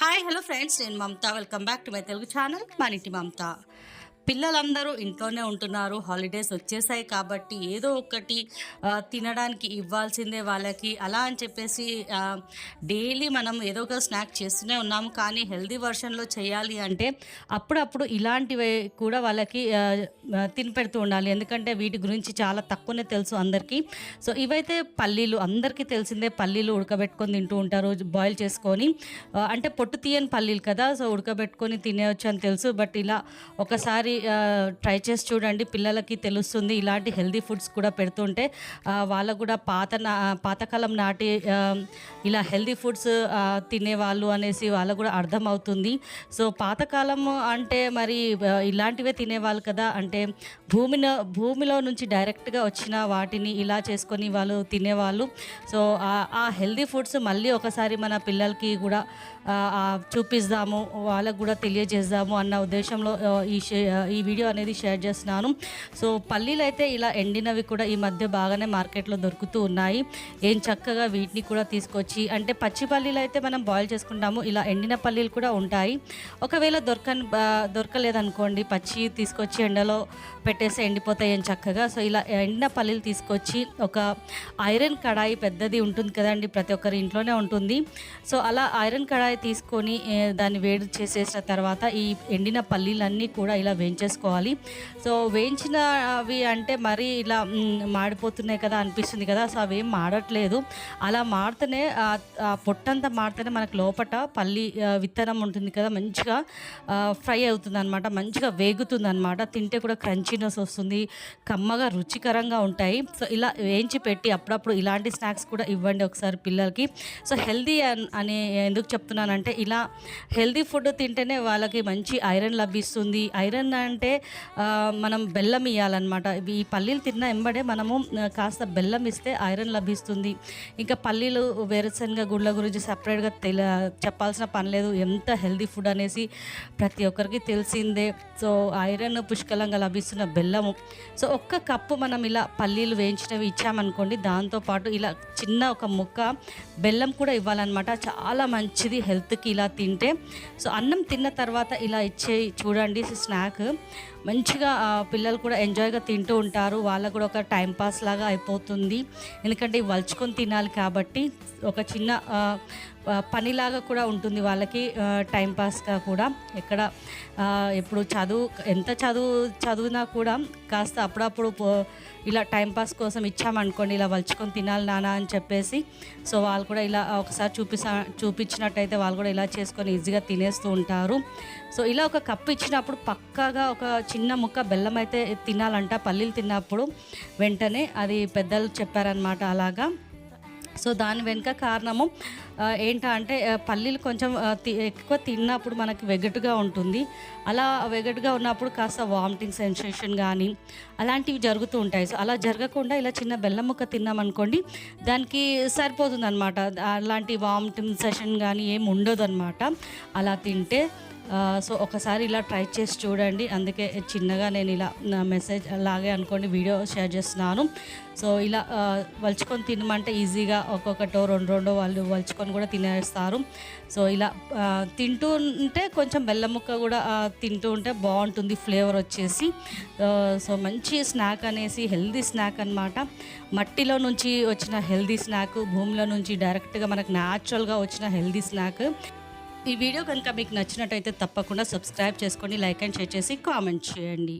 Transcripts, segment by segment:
Hi hello friends నేను Mamata. Welcome back to my Telugu channel మన ఇంటి మమత పిల్లలందరూ ఇంట్లోనే ఉంటున్నారు. హాలిడేస్ వచ్చేసాయి కాబట్టి ఏదో ఒకటి తినడానికి ఇవ్వాల్సిందే వాళ్ళకి. అలా అని చెప్పేసి డైలీ మనం ఏదో ఒక స్నాక్ చేస్తూనే ఉన్నాము. కానీ హెల్దీ వర్షన్లో చేయాలి అంటే అప్పుడప్పుడు ఇలాంటివి కూడా వాళ్ళకి తినిపెడుతూ ఉండాలి. ఎందుకంటే వీటి గురించి చాలా తక్కువనే తెలుసు అందరికీ. సో ఇవైతే పల్లీలు అందరికీ తెలిసిందే పల్లీలు ఉడకబెట్టుకొని తింటూ ఉంటారు. బాయిల్ చేసుకొని అంటే పొట్టు తీయని పల్లీలు కదా సో ఉడకబెట్టుకొని తినేయచ్చు అని తెలుసు. బట్ ఇలా ఒకసారి ట్రై చేసి చూడండి. పిల్లలకి తెలుస్తుంది. ఇలాంటి హెల్దీ ఫుడ్స్ కూడా పెడుతుంటే వాళ్ళకు కూడా పాత నా పాతకాలం నాటి ఇలా హెల్దీ ఫుడ్స్ తినేవాళ్ళు అనేసి వాళ్ళకు కూడా అర్థమవుతుంది. సో పాతకాలం అంటే మరి ఇలాంటివే తినేవాళ్ళు కదా అంటే భూమిలో భూమిలో నుంచి డైరెక్ట్గా వచ్చిన వాటిని ఇలా చేసుకొని వాళ్ళు తినేవాళ్ళు. సో ఆ- హెల్దీ ఫుడ్స్ మళ్ళీ ఒకసారి మన పిల్లలకి కూడా చూపిస్తాము వాళ్ళకు కూడా తెలియజేద్దాము అన్న ఉద్దేశంలో ఈ ఈ వీడియో అనేది షేర్ చేస్తున్నాను. సో పల్లీలు అయితే ఇలా ఎండినవి కూడా ఈ మధ్య బాగానే మార్కెట్లో దొరుకుతూ ఉన్నాయి. ఏం చక్కగా వీటిని కూడా తీసుకొచ్చి అంటే పచ్చి పల్లీలు అయితే మనం బాయిల్ చేసుకుంటాము ఇలా ఎండిన పల్లీలు కూడా ఉంటాయి. ఒకవేళ దొరకని దొరకలేదనుకోండి పచ్చి తీసుకొచ్చి ఎండలో పెట్టేసి ఎండిపోతాయి ఏం చక్కగా. సో ఇలా ఎండిన పల్లీలు తీసుకొచ్చి ఒక ఐరన్ కడాయి పెద్దది ఉంటుంది కదండి ప్రతి ఒక్కరి ఇంట్లోనే ఉంటుంది. సో అలా ఐరన్ కడాయి తీసుకొని దాన్ని వేడి చేసేసిన తర్వాత ఈ ఎండిన పల్లీలన్నీ కూడా ఇలా వేయించేసుకోవాలి. సో వేయించినవి అంటే మరీ ఇలా మాడిపోతున్నాయి కదా అనిపిస్తుంది కదా సో అవి ఏం మాడట్లేదు. అలా మాడితేనే ఆ- పొట్టంతా మాడితేనే మనకు లోపల పల్లి విత్తనం ఉంటుంది కదా మంచిగా ఫ్రై అవుతుంది అనమాట మంచిగా వేగుతుంది అనమాట తింటే కూడా క్రంచీనెస్ వస్తుంది కమ్మగా రుచికరంగా ఉంటాయి. సో ఇలా వేయించి పెట్టి అప్పుడప్పుడు ఇలాంటి స్నాక్స్ కూడా ఇవ్వండి ఒకసారి పిల్లలకి. సో హెల్దీ అని ఎందుకు చెప్తున్నానంటే ఇలా హెల్దీ ఫుడ్ తింటేనే వాళ్ళకి మంచి ఐరన్ లభిస్తుంది. ఐరన్ అంటే మనం బెల్లం ఇవ్వాలన్నమాట ఈ పల్లీలు తిన్న ఎంబడే మనము కాస్త బెల్లం ఇస్తే ఐరన్ లభిస్తుంది. ఇంకా పల్లీలు వేరుశనగ గుళ్ళ గురించి సపరేట్గా తెల చెప్పాల్సిన పని లేదు. ఎంత హెల్దీ ఫుడ్ అనేసి ప్రతి ఒక్కరికి తెలిసిందే. సో ఐరన్ పుష్కలంగా లభిస్తున్న బెల్లము. సో ఒక్క కప్పు మనం ఇలా పల్లీలు వేయించినవి ఇచ్చామనుకోండి దాంతోపాటు ఇలా చిన్న ఒక ముక్క బెల్లం కూడా ఇవ్వాలన్నమాట. చాలా మంచిది హెల్త్కి ఇలా తింటే. సో అన్నం తిన్న తర్వాత ఇలా ఇచ్చే చూడండి స్నాక్. మంచిగా పిల్లలు కూడా ఎంజాయ్గా తింటూ ఉంటారు. వాళ్ళకు కూడా ఒక టైం పాస్ లాగా అయిపోతుంది. ఎందుకంటే వలుచుకొని తినాలి కాబట్టి ఒక చిన్న పనిలాగా కూడా ఉంటుంది వాళ్ళకి టైంపాస్గా కూడా. ఎక్కడ ఇప్పుడు చదువు ఎంత చదువు చదివినా కూడా కాస్త అప్పుడప్పుడు ఇలా టైంపాస్ కోసం ఇచ్చామనుకోండి ఇలా వలుచుకొని తినాలి నానా అని చెప్పేసి సో వాళ్ళు కూడా ఇలా ఒకసారి చూపిస్తా చూపించినట్టయితే వాళ్ళు కూడా ఇలా చేసుకొని ఈజీగా తినేస్తూ ఉంటారు. సో ఇలా ఒక కప్పు ఇచ్చినప్పుడు పక్కాగా ఒక చిన్న ముక్క బెల్లం అయితే తినాలంట పల్లీలు తిన్నప్పుడు వెంటనే అది పెద్దలు చెప్పారనమాట అలాగా. సో దాని వెనుక కారణము ఏంటా అంటే పల్లీలు కొంచెం ఎక్కువ తిన్నప్పుడు మనకి వెగటుగా ఉంటుంది. అలా వెగటుగా ఉన్నప్పుడు కాస్త వామిటింగ్ సెన్సేషన్ కానీ అలాంటివి జరుగుతూ ఉంటాయి. సో అలా జరగకుండా ఇలా చిన్న బెల్లం ముక్క తిన్నామనుకోండి దానికి సరిపోతుంది అనమాట అలాంటి వామిటింగ్ సెషన్ కానీ ఏమి ఉండదు అనమాట అలా తింటే సో ఒకసారి ఇలా ట్రై చేసి చూడండి. అందుకే చిన్నగా నేను ఇలా నా మెసేజ్ అలాగే అనుకోండి వీడియో షేర్ చేస్తున్నాను. సో ఇలా వలుచుకొని తినమంటే ఈజీగా ఒక్కొక్కటో రెండు రెండో వాళ్ళు వలుచుకొని కూడా తినేస్తారు. సో ఇలా తింటూ ఉంటే కొంచెం బెల్లం ముక్క కూడా తింటూ ఉంటే బాగుంటుంది ఫ్లేవర్ వచ్చేసి. సో మంచి స్నాక్ అనేసి హెల్దీ స్నాక్ అన్నమాట. మట్టిలో నుంచి వచ్చిన హెల్దీ స్నాక్ భూమిలో నుంచి డైరెక్ట్గా మనకు న్యాచురల్గా వచ్చిన హెల్దీ స్నాక్. ఈ వీడియో కనుక మీకు నచ్చినట్టయితే తప్పకుండా సబ్స్క్రైబ్ చేసుకొని లైక్ అండ్ షేర్ చేసి కామెంట్ చేయండి.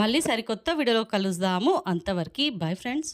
మళ్ళీ సరికొత్త వీడియోలో కలుద్దాము. అంతవరకు బై ఫ్రెండ్స్.